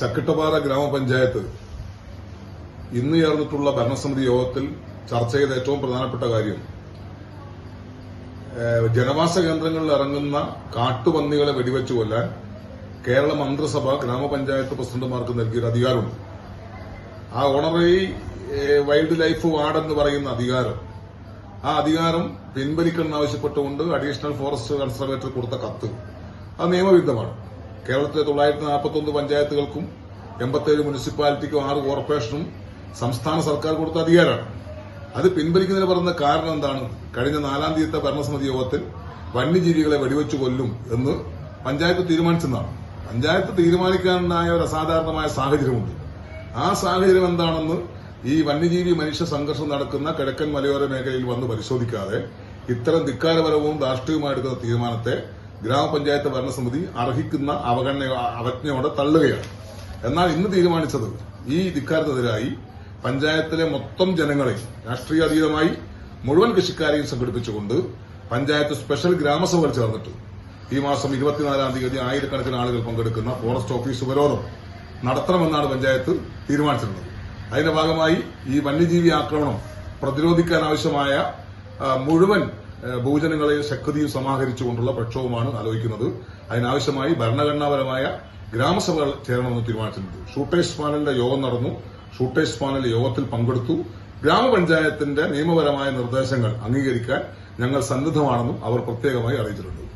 ചക്കിട്ടപ്പാറ ഗ്രാമപഞ്ചായത്ത് ഇന്ന് ചേർന്നിട്ടുള്ള ഭരണസമിതി യോഗത്തിൽ ചർച്ച ചെയ്ത ഏറ്റവും പ്രധാനപ്പെട്ട കാര്യം ജനവാസ കേന്ദ്രങ്ങളിൽ ഇറങ്ങുന്ന കാട്ടുപന്നികളെ വെടിവെച്ചു കൊല്ലാൻ കേരള മന്ത്രിസഭ ഗ്രാമപഞ്ചായത്ത് പ്രസിഡന്റുമാർക്ക് നൽകിയൊരു അധികാരമുണ്ട്. ആ ഓണററി വൈൽഡ് ലൈഫ് വാർഡ് എന്ന് പറയുന്ന അധികാരം ആ അധികാരം പിൻവലിക്കണമെന്ന് ആവശ്യപ്പെട്ടുകൊണ്ട് അഡീഷണൽ ഫോറസ്റ്റ് കൺസർവേറ്റർ കൊടുത്ത കത്ത്. അത് നിയമവിരുദ്ധമാണ്. കേരളത്തിലെ തൊള്ളായിരത്തി നാൽപ്പത്തൊന്ന് പഞ്ചായത്തുകൾക്കും എൺപത്തേഴ് മുനിസിപ്പാലിറ്റിക്കും ആറ് കോർപ്പറേഷനും സംസ്ഥാന സർക്കാർ കൊടുത്ത അധികാരമാണ്. അത് പിൻവലിക്കുന്നതിന് പറയുന്ന കാരണം എന്താണ്? കഴിഞ്ഞ നാലാം തീയതി ഭരണസമിതി യോഗത്തിൽ വന്യജീവികളെ വെടിവെച്ചു കൊല്ലും എന്ന് പഞ്ചായത്ത് തീരുമാനിച്ചെന്നാണ്. പഞ്ചായത്ത് തീരുമാനിക്കാനുണ്ടായ ഒരു അസാധാരണമായ സാഹചര്യമുണ്ട്. ആ സാഹചര്യം എന്താണെന്ന് ഈ വന്യജീവി മനുഷ്യ സംഘർഷം നടക്കുന്ന കിഴക്കൻ മലയോര മേഖലയിൽ വന്ന് പരിശോധിക്കാതെ ഇത്തരം ധിക്കാരപരവും ധാർഷ്ട്യവുമായി എടുക്കുന്ന തീരുമാനത്തെ ഗ്രാമപഞ്ചായത്ത് ഭരണസമിതി അർഹിക്കുന്ന അവഗണന അവജ്ഞയോടെ തള്ളുകയാണ്. എന്നാൽ ഇന്ന് തീരുമാനിച്ചത് ഈ ധിക്കാരത്തിനെതിരായി പഞ്ചായത്തിലെ മൊത്തം ജനങ്ങളെ രാഷ്ട്രീയ അതീതമായി മുഴുവൻ കൃഷിക്കാരെയും സംഘടിപ്പിച്ചുകൊണ്ട് പഞ്ചായത്ത് സ്പെഷ്യൽ ഗ്രാമസഭകൾ ചേർന്നിട്ട് ഈ മാസം ഇരുപത്തിനാലാം തീയതി ആയിരക്കണക്കിന് ആളുകൾ പങ്കെടുക്കുന്ന ഫോറസ്റ്റ് ഓഫീസ് ഉപരോധം നടത്തണമെന്നാണ് പഞ്ചായത്ത് തീരുമാനിച്ചിരുന്നത്. അതിന്റെ ഭാഗമായി ഈ വന്യജീവി ആക്രമണം പ്രതിരോധിക്കാൻ ആവശ്യമായ മുഴുവൻ ആ, ഭൂജനങ്ങളെയും ശക്തിയും സമാഹരിച്ചുകൊണ്ടുള്ള പ്രക്ഷോഭമാണ് ആലോചിക്കുന്നത്. അതിനാവശ്യമായി ഭരണഘടനാപരമായ ഗ്രാമസഭകൾ ചേരണമെന്ന് തീരുമാനിച്ചിട്ടുണ്ട്. ഷൂട്ടേഴ്സ് പാനലിന്റെ യോഗം നടന്നു. ഷൂട്ടേഴ്സ് പാനൽ യോഗത്തിൽ പങ്കെടുത്തു. ഗ്രാമപഞ്ചായത്തിന്റെ നിയമപരമായ നിർദ്ദേശങ്ങൾ അംഗീകരിക്കാൻ ഞങ്ങൾ സന്നദ്ധമാണെന്നും അവർ പ്രത്യേകമായി അറിയിച്ചിട്ടുണ്ട്.